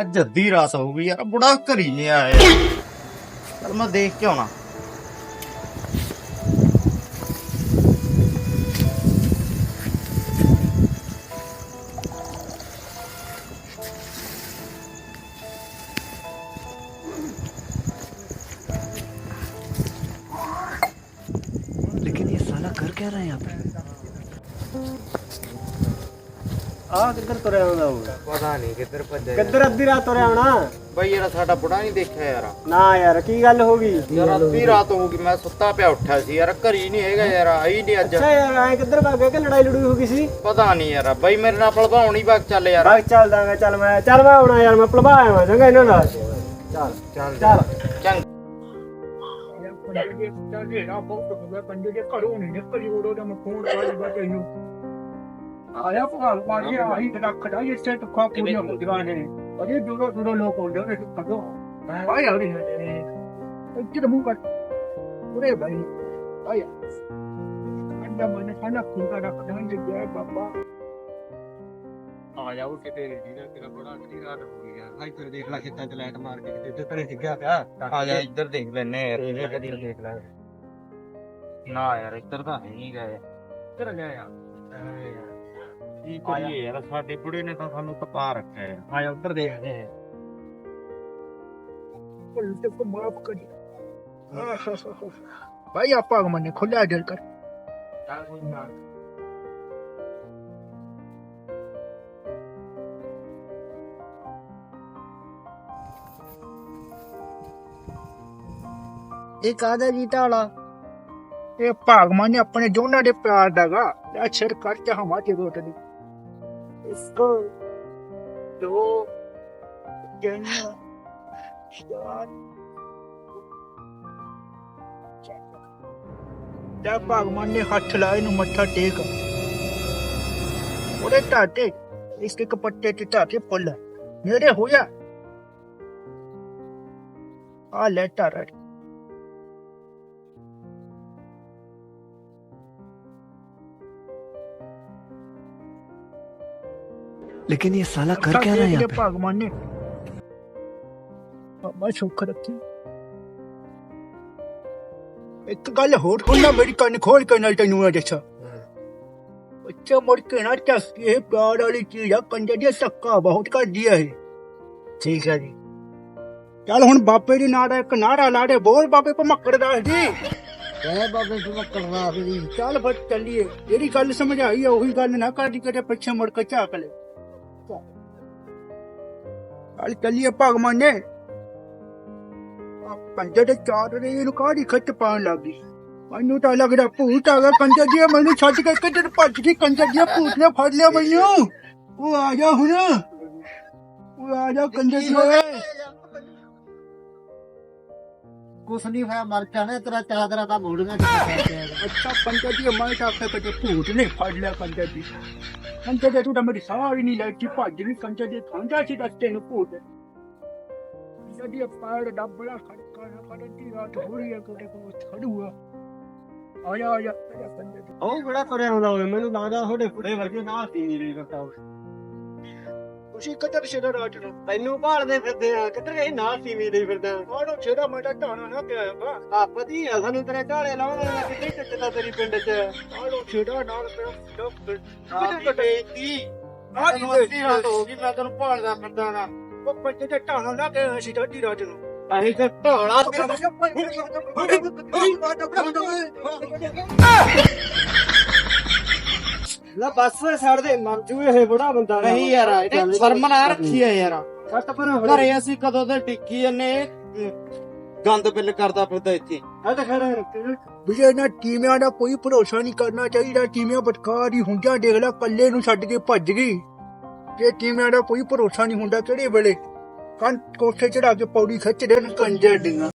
ਅੱਜ ਅੱਧੀ ਰਾਤ ਹੋ ਗਈ ਯਾਰ ਬੁੜਾ ਘਰੀ ਨਹੀਂ ਆਇਆ ਚਲ ਮੈਂ ਦੇਖ ਕੇ ਆਉਣਾ लेकिन ये साला कर क्या रहा है यहाँ पे ਆ ਕਿੱਧਰ ਤੁਰਿਆ ਆਉਂਦਾ ਹੋਊਗਾ ਪਤਾ ਨਹੀਂ ਕਿੱਧਰ ਭੱਜਿਆ ਕਿੱਧਰ ਅੱਧੀ ਰਾਤ ਤੁਰਿਆ ਆਉਣਾ? ਬਈ ਯਾਰ ਸਾਡਾ ਬੁੜਾ ਨਹੀਂ ਦੇਖਿਆ ਯਾਰ। ਨਾ ਯਾਰ ਕੀ ਗੱਲ ਹੋ ਗਈ? ਯਾਰ ਅੱਧੀ ਰਾਤ ਹੋ ਗਈ ਮੈਂ ਸੁੱਤਾ ਪਿਆ ਉੱਠਿਆ ਸੀ ਯਾਰ ਘਰੀ ਨਹੀਂ ਹੈਗਾ ਯਾਰ ਆਈ ਨਹੀਂ ਅੱਜ। ਅੱਛਾ ਯਾਰ ਐ ਕਿੱਧਰ ਭੱਗ ਗਿਆ ਕਿ ਲੜਾਈ ਲੜੂਈ ਹੋ ਗਈ ਸੀ? ਪਤਾ ਨਹੀਂ ਯਾਰ ਬਈ ਮੇਰੇ ਨਾਲ ਭਲਵਾਉਣ ਹੀ ਵਗ ਚੱਲ ਯਾਰ। ਬਾਗ ਚੱਲਦਾਗਾ ਚੱਲ ਮੈਂ ਚੱਲ ਮੈਂ ਆਉਣਾ ਯਾਰ ਮੈਂ ਭਲਵਾ ਆਵਾਂ ਚੰਗਾ ਇਹਨਾਂ ਨਾਲ। ਚੱਲ ਚੱਲ। ਚੱਲ। ਚੰਗ। ਪੰਜੇ ਦੇ ਘਰੋਂ ਨਹੀਂ ਨਿਕਲੀ ਉਦੋਂ ਦਾ ਮੈਂ ਫੋਨ ਕਰਦਾ ਤੈਨੂੰ ਆਇਆ ਭਾਲ ਮਾਰੀ ਆਹੀ ਤੇ ਰੱਖ ਦਾ ਇਹ ਸੈਟ ਖਾ ਪੂਰੀਆਂ ਹੁੰਦੀਆਂ ਨੇ ਅਜੇ ਦੂਰੋਂ ਦੂਰੋਂ ਲੋਕ ਆਉਂਦੇ ਨੇ ਕਦੋਂ ਆਇਆ ਨਹੀਂ ਨੇ ਇੱਥੇ ਮੂੰਹ ਕਰ ਉਰੇ ਭਾਈ ਆਇਆ ਅੰਡਾ ਮਨ ਖਾਣਾ ਖੁੰਦਾ ਰੱਖ ਦਾਂ ਜੇ ਗਿਆ ਬਾਬਾ ਆ ਜਾਓ ਕਿਤੇ ਜਿਹੜਾ ਤੇਰਾ ਬੜਾ ਕਿਹੜੀ ਰਾਤ ਹੋ ਗਈ ਯਾਰ ਹਾਈ ਤੇਰੇ ਦੇਖ ਲੈ ਖੇਤਾਂ ਚ ਲਾਈਟ ਮਾਰ ਕੇ ਕਿਤੇ ਤੇਰੇ ਡਿੱਗਿਆ ਪਿਆ ਆ ਜਾ ਇੱਧਰ ਦੇਖ ਲੈਨੇ ਯਾਰ ਇਹ ਕਦੀ ਦੇਖ ਲੈ ਨਾ ਯਾਰ ਇੱਧਰ ਤਾਂ ਹੈ ਨਹੀਂ ਗਏ ਤੇਰਾ ਲਿਆ ਯਾਰ ਕੀ ਕਰੀਏ ਯਾਰ ਸਾਡੇ ਬੁੜੇ ਨੇ ਤਾਂ ਸਾਨੂੰ ਤਪਾ ਰੱਖਿਆ ਹੈ ਆ ਜਾ ਉੱਧਰ ਦੇਖਦੇ ਆ। ਭੁੱਲ ਤੇ ਕੋ ਮਾਫ ਕਰੀ। ਭਾਈ ਆਪਾਂ ਮਨੇ ਖੁੱਲਾ ਦਿਲ ਕਰ। ਇਹ ਕਾਹਦਾ ਜੀ ਢਾਲਾ ਇਹ ਭਾਗਮਾਨ ਨੇ ਆਪਣੇ ਦੋਨਾਂ ਦੇ ਪਿਆਰ ਦਾਗਾ ਛੜ ਕਰ ਚ ਹਮਾ ਤੇ ਰੋਟ ਦੀ ਇੱਕ ਦਾ ਭਾਗਮਾਨ ਨੇ ਹੱਥ ਲਾਏ ਨੂੰ ਮੱਥਾ ਟੇਕ ਉਹਦੇ ਟਾਟੇ ਇਸ ਕੇ ਕਪੱਟੇ ਤੇ ਟਾਟੇ ਪੁੱਲ ਮੇਰੇ ਹੋਇਆ ਆ ਲੈ ਟਾਰਾ लेकिन ये साला कर क्या रहा है यहाँ पे ਭਗਵਾਨ ਨੇ ਬਾਬਾ ਸੁੱਖ ਰੱਖੀ ਇੱਕ ਗੱਲ ਹੋਰ ਸੁਣਨਾ ਮੇਰੀ ਕੰਨ ਖੋਲ ਕੇ ਨਾਲ ਤੈਨੂੰ ਮੈਂ ਦੱਸਾਂ ਬੱਚਾ ਮੁੜ ਕੇ ਨਾ ਚੱਸ ਇਹ ਪਿਆਰ ਵਾਲੀ ਚੀਜ਼ ਆ ਕੰਜੇ ਦੀ ਧੱਕਾ ਬਹੁਤ ਕਰਦੀ ਆ ਇਹ ਠੀਕ ਹੈ ਜੀ ਚੱਲ ਹੁਣ ਬਾਬੇ ਦੀ ਨਾਂ ਦਾ ਇੱਕ ਨਾਰਾ ਲਾ ਦੇ ਬੋਲ ਬਾਬੇ ਭਮੱਕੜ ਦਾਸ ਜੀ क्या बाबे भमक्कड़ दास जी ਚੱਲ ਫਿਰ ਚੱਲੀਏ ਜਿਹੜੀ ਗੱਲ ਸਮਝਾਈ ਆ ਉਹੀ ਗੱਲ ਨਾ ਕਰਦੀ ਕਿਤੇ ਪਿੱਛੇ ਮੁੜ ਕੇ ਝਾਕ ਲੈ ਚੱਲ ਚੱਲੀਏ ਭਗਵਾਨ ਨੇ। ਪੰਜੇ ਦੇ ਚਾਰ ਦੇ ਇਹਨੂੰ ਕਾਹਦੀ ਖੱਟ ਪਾਉਣ ਲੱਗੀ ਮੈਨੂੰ ਤਾਂ ਲੱਗਦਾ ਭੂਤ ਆ ਗਿਆ। ਕੰਜਰ ਜੀ ਮੈਨੂੰ ਛੱਡ ਕੇ ਕਿੱਧਰ ਭੱਜ ਗਈ। ਕੰਜਰ ਜੀ ਭੂਤ ਨੇ ਫੜ ਲਿਆ ਮੈਨੂੰ। ਉਹ ਆ ਜਾ ਹੁਣ। ਉਹ ਆ ਜਾ ਕੰਜਰ ਜੀ ਓਏ। कुछ नहीं होया मर जाने तेरा चादरा का मुड़गा अच्छा ਅੱਛਾ ਪੰਜਰ ਜੀ ਮੈਂ ਤਾਂ ਆਪੇ ਕਿਤੇ ਭੂਤ ਨੇ ਫੜ ਲਿਆ ਕੰਜਰ ਜੀ ਕੰਜਰ ਜੀ ਤੂੰ ਤਾਂ ਮੇਰੀ ਸਾਰੀ ਨਹੀਂ ਲੱਗੀ ਭੱਜ ਗਈ ਕੰਜਰ ਜੀ ਥਾਂਦਾ ਸੀ ਦੱਸਤੇ ਨੂੰ ਭੂਤ ਜਦੀ ਪਾੜ ਡੱਬਲਾ ਖੜਕਾ ਨਾ ਖੜਦੀ ਰਾਤ ਹੋ ਰਹੀ ਹੈ ਕੋਟੇ ਕੋ ਖੜੂਆ ਆਇਆ ਆਇਆ ਆਇਆ ਕੰਜਰ ਜੀ ਉਹ ਬੜਾ ਤੁਰਿਆ ਆਉਂਦਾ ਹੋਵੇ ਮੈਨੂੰ ਲੱਗਦਾ ਤੁਹਾਡੇ ਫੁੱੜੇ ਵਰਗੇ ਨਾ ਸੀ ਨਹੀਂ ਰਹੀ ਕਰਤਾ ਤੁਸੀਂ ਕਿੱਧਰ ਛੇੜਾ ਨੂੰ ਤੈਨੂੰ ਭਾਲਦੇ ਫਿਰਦੇ ਆ ਕਿੱਧਰ ਗਈ ਨਾ ਸੀ ਵੀ ਰਹੀ ਫਿਰਦਾ ਆੜੋ ਛੇੜਾ ਮੈਂ ਤਾਂ ਢਾਣਾ ਨਾ ਪਿਆ ਵਾ ਆ ਪਤੀ ਆ ਸਾਨੂੰ ਤੇਰੇ ਢਾਲੇ ਲਾਉਣ ਦਾ ਕਿੱਥੇ ਟੱਟਦਾ ਤੇਰੀ ਪਿੰਡ 'ਚ ਆੜੋ ਛੇੜਾ ਨਾਲ ਬੇਟੀ ਆਹ ਤੈਨੂੰ ਅੱਧੀ ਰਾਤ ਹੋ ਗਈ ਮੈਂ ਤੈਨੂੰ ਭਾਲਦਾ ਫਿਰਦਾ ਨਾ ਉਹ ਪੰਜੇ ਤੇ ਢਾਣਾ ਨਾ ਕਿ ਅਸੀਂ ਢਾਡੀ ਰਾਤ ਨੂੰ ਅਸੀਂ ਤੇ ਢੋਲਾ ਲੈ ਬੱਸ ਛੱਡ ਦੇ ਮਰ ਜੂ ਇਹ ਬੜਾ ਬੰਦਾ ਨਾ। ਨਹੀਂ ਯਾਰ ਇਹ ਸ਼ਰਮ ਨਾ ਰੱਖੀ ਆ ਯਾਰ। ਸੱਟ ਪਰ ਘਰੇ ਅਸੀਂ ਕਦੋਂ ਦੇ ਟਿੱਕੀ ਜੰਨੇ ਗੰਦ ਬਿੱਲ ਕਰਦਾ ਫਿਰਦਾ ਇੱਥੇ। ਆ ਤਾਂ ਖੜਾ ਵਿਜੇ ਨਾ ਟੀਮਾਂ ਦਾ ਕੋਈ ਭਰੋਸਾ ਨਹੀਂ ਕਰਨਾ ਚਾਹੀਦਾ। ਟੀਮਾਂ ਬਟਕਾਰ ਹੀ ਹੁੰਦੀਆਂ ਦੇਖ ਲੈ ਕੱਲੇ ਨੂੰ ਛੱਡ ਕੇ ਭੱਜ ਗਈ। ਇਹ ਟੀਮਾਂ ਦਾ ਕੋਈ ਭਰੋਸਾ ਨਹੀਂ ਹੁੰਦਾ ਕਿਹੜੇ ਵੇਲੇ? ਕੰਨ ਕੋਠੇ ਚੜਾ ਕੇ ਪੌੜੀ ਖਿੱਚ ਦੇਣ ਕੰਜਰ ਡੀਆਂ